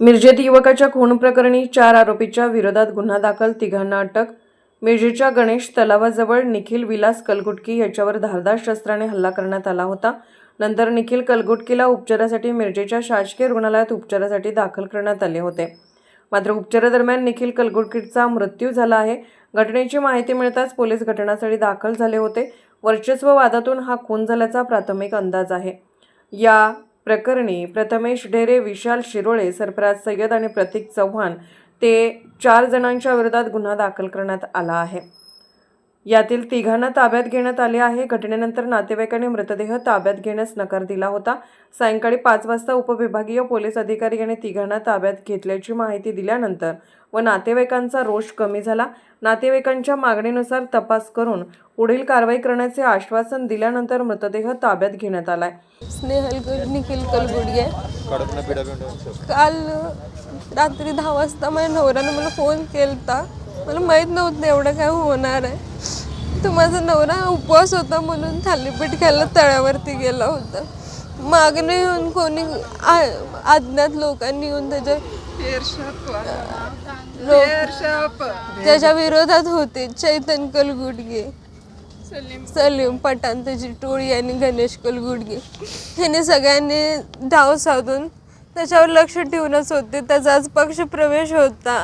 मिरजेत युवकाच्या खून प्रकरणी चार आरोपीच्या विरोधात गुन्हा दाखल तिघांना अटक. मिरजेच्या गणेश तलावाजवळ निखिल विलास कलगुटकी याच्यावर धारदार शस्त्राने हल्ला करण्यात आला होता. नंतर निखिल कलगुटकीला उपचारासाठी मिरजेच्या शासकीय रुग्णालयात उपचारासाठी दाखल करण्यात आले होते. मात्र उपचारादरम्यान निखिल कलगुटकीचा मृत्यू झाला आहे. घटनेची माहिती मिळताच पोलीस घटनास्थळी दाखल झाले होते. वर्चस्व वादातून हा खून झाल्याचा प्राथमिक अंदाज आहे. या प्रकरणी प्रथमेश ढेरे विशाल शिरोळे सरफराज सय्यद आणि प्रतीक चव्हाण ते चार जणांच्या विरोधात गुन्हा दाखल करण्यात आला आहे. यातील तिघांना ताब्यात घेण्यात आले आहे. घटनेनंतर नातेवाईकांनी मृतदेह ताब्यात घेण्यास नकार दिला होता. सायंकाळी पाच वाजता उपविभागीय पोलीस अधिकारी यांनी तिघांना ताब्यात घेतल्याची माहिती दिल्यानंतर व नातेवाईकांचा रोष कमी झाला. नातेवाईकांच्या मागणीनुसार तपास करून पुढील कारवाई करण्याचे आश्वासन दिल्यानंतर मृतदेह ताब्यात घेण्यात आलाय. स्नेहल निखिल कलगुडगे. काल रात्री दहा वाजता माझ्या नवऱ्यानं मला फोन केलता. मला माहीत नव्हतं एवढं काय होणार आहे. तर माझा नवरा उपवास होता म्हणून थालीपीठ खायला तळ्यावरती गेला होता. मागणं येऊन कोणी अज्ञात लोकांनी येऊन त्याच्या लोक त्याच्या विरोधात होते. चैतन कलगुडगे. सलीम पठाण त्याची टोळी आणि गणेश कलगुडगे. ह्याने सगळ्यांनी धाव साधून त्याच्यावर लक्ष ठेवूनच होते. त्याचा आज पक्ष प्रवेश होता.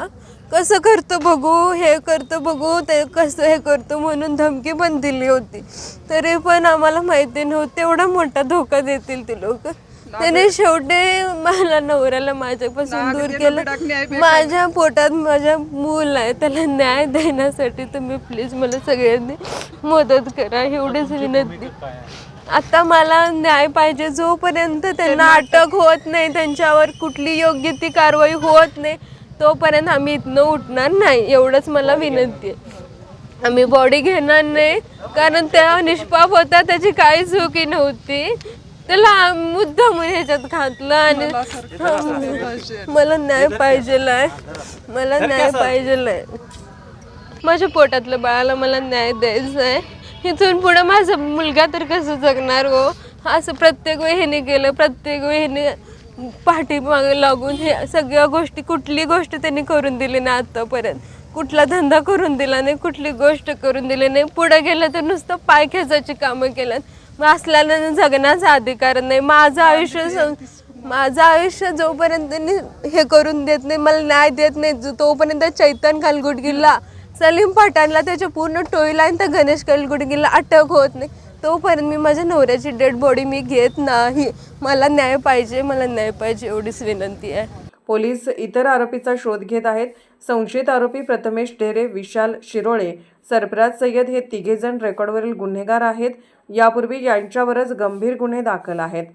कसं करतो बघू हे करतो बघू ते कसं हे करतो म्हणून धमकी पण दिली होती. तरी पण आम्हाला माहिती नव्हतं एवढा मोठा धोका देतील ते लोक. त्याने शेवटी मला नवऱ्याला माझ्यापासून दूर केलं. माझ्या पोटात माझ्या मूल आहे त्याला न्याय देण्यासाठी तुम्ही प्लीज मला सगळ्यांनी मदत करा एवढीच विनंती. आता मला न्याय पाहिजे जोपर्यंत त्यांना अटक होत नाही त्यांच्यावर कुठली योग्य ती कारवाई होत नाही तोपर्यंत आम्ही इथनं उठणार नाही एवढंच मला विनंती आहे. आम्ही बॉडी घेणार नाही कारण त्या निष्पाप होता त्याची काही चुकी नव्हती. त्याला मुद्दाम ह्याच्यात घातलं आणि मला न्याय पाहिजेल आहे. मला न्याय पाहिजेल आहे. माझ्या पोटातल्या बाळाला मला न्याय द्यायचा आहे. इथून पुढं माझा मुलगा तर कसं जगणार हो? असं प्रत्येक वेळी ह्याने केलं प्रत्येक वेळी ह्याने पाठीमागे लागून हे सगळ्या गोष्टी कुठली गोष्ट त्यांनी करून दिली नाही आत्तापर्यंत कुठला धंदा करून दिला नाही कुठली गोष्ट करून दिली नाही. पुढं गेलं तर नुसतं पाय खेचायची कामं केल्यात. मग असल्याला जगण्याचा अधिकार नाही. माझं आयुष्य माझं आयुष्य जोपर्यंत त्यांनी हे करून देत नाही मला न्याय देत नाही जो- तोपर्यंत चैतन कालगुडगीला सलीम पठाणला त्याच्या पूर्ण टोळीला आणि त्या गणेश कालगुडगीला अटक होत नाही. तोपर्यंत मी माझ्या नवऱ्याची डेड बॉडी मी घेत नाही. मला न्याय पाहिजे मला न्याय पाहिजे एवढीच विनंती आहे. पोलीस इतर आरोपीचा शोध घेत आहेत. संशयित आरोपी प्रथमेश ढेरे विशाल शिरोळे सरफराज सय्यद हे तिघेजण रेकॉर्डवरील गुन्हेगार आहेत. यापूर्वी यांच्यावरच गंभीर गुन्हे दाखल आहेत.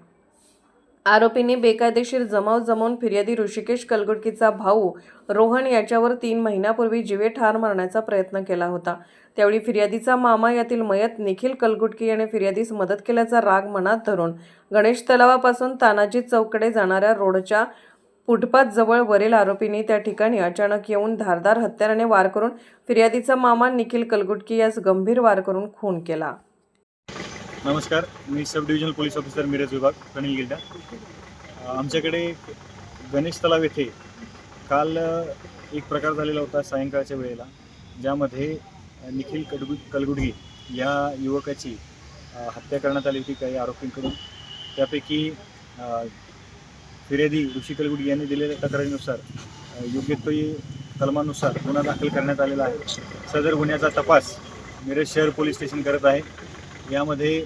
आरोपींनी बेकायदेशीर जमाव जमवून फिर्यादी ऋषिकेश कलगुटकीचा भाऊ रोहन याच्यावर तीन महिन्यापूर्वी जीवे ठार मारण्याचा प्रयत्न केला होता. त्यावेळी फिर्यादीचा मामा यातील मयत निखिल कलगुटकी याने फिर्यादीस मदत केल्याचा राग मनात धरून गणेश तलावापासून तानाजी चौकडे जाणाऱ्या रोडच्या फुटपाथ जवळ वरील आरोपींनी त्या ठिकाणी अचानक येऊन धारदार हत्याराने वार करून फिर्यादीचा मामा निखिल कलगुटकी यास गंभीर वार करून खून केला. नमस्कार मी sub divisional police officer Miraj विभाग अनिल गिल्डा आमच्याकडे गणेश तलाव येथे काल एक प्रकार झालेला होता सायंकाळच्या वेळेला ज्यामध्ये निखिल कडगु कलगुडगी या युवकाची हत्या करण्यात आली होती काही आरोपींकडून. त्यापैकी फिर्यादी ऋषी कलगुडगी यांनी दिलेल्या तक्रारीनुसार अ, योग्य तो कलमानुसार गुन्हा दाखल करण्यात आलेला आहे. सदर गुन्ह्याचा तपास मिरज शहर पोलीस स्टेशन करत आहे. यामध्ये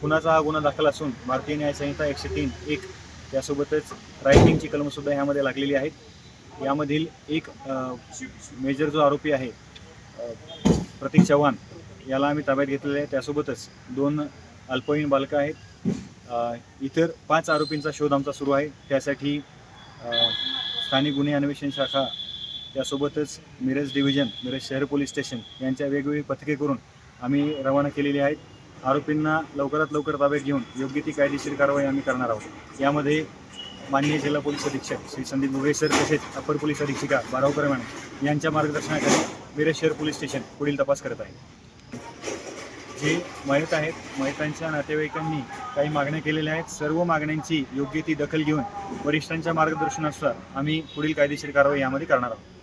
खुनाचा हा गुन्हा दाखल असून भारतीय न्याय संहिता एकशे तीन एक त्यासोबतच रायटिंगची कलमसुद्धा ह्यामध्ये लागलेली आहेत. यामधील एक मेजर जो आरोपी आहे प्रतीक चव्हाण याला आम्ही ताब्यात घेतलेले आहे. त्यासोबतच दोन अल्पवयीन बालकं आहेत. इतर पाच आरोपींचा शोध आमचा सुरू आहे. त्यासाठी स्थानिक गुन्हे अन्वेषण शाखा त्यासोबतच मिरज डिव्हिजन मिरज शहर पोलीस स्टेशन यांच्या वेगवेगळी पथके करून आम्ही रवाना केलेली आहेत. आरोपींना लवकरात लवकर ताब्यात घेऊन योग्य ती कायदेशीर कारवाई आम्ही करणार आहोत. यामध्ये माननीय जिल्हा पोलीस अधीक्षक श्री संदीप मुगळे सर तसेच अपर पोलीस अधीक्षिका बारावकर मॅडम यांच्या मार्गदर्शनाखाली मिरज शहर पोलीस स्टेशन पुढील तपास करत आहे. जे मयत आहेत मयतांच्या नातेवाईकांनी काही मागण्या केलेल्या आहेत. सर्व मागण्यांची योग्य ती दखल घेऊन वरिष्ठांच्या मार्गदर्शनानुसार आम्ही पुढील कायदेशीर कारवाई यामध्ये करणार आहोत.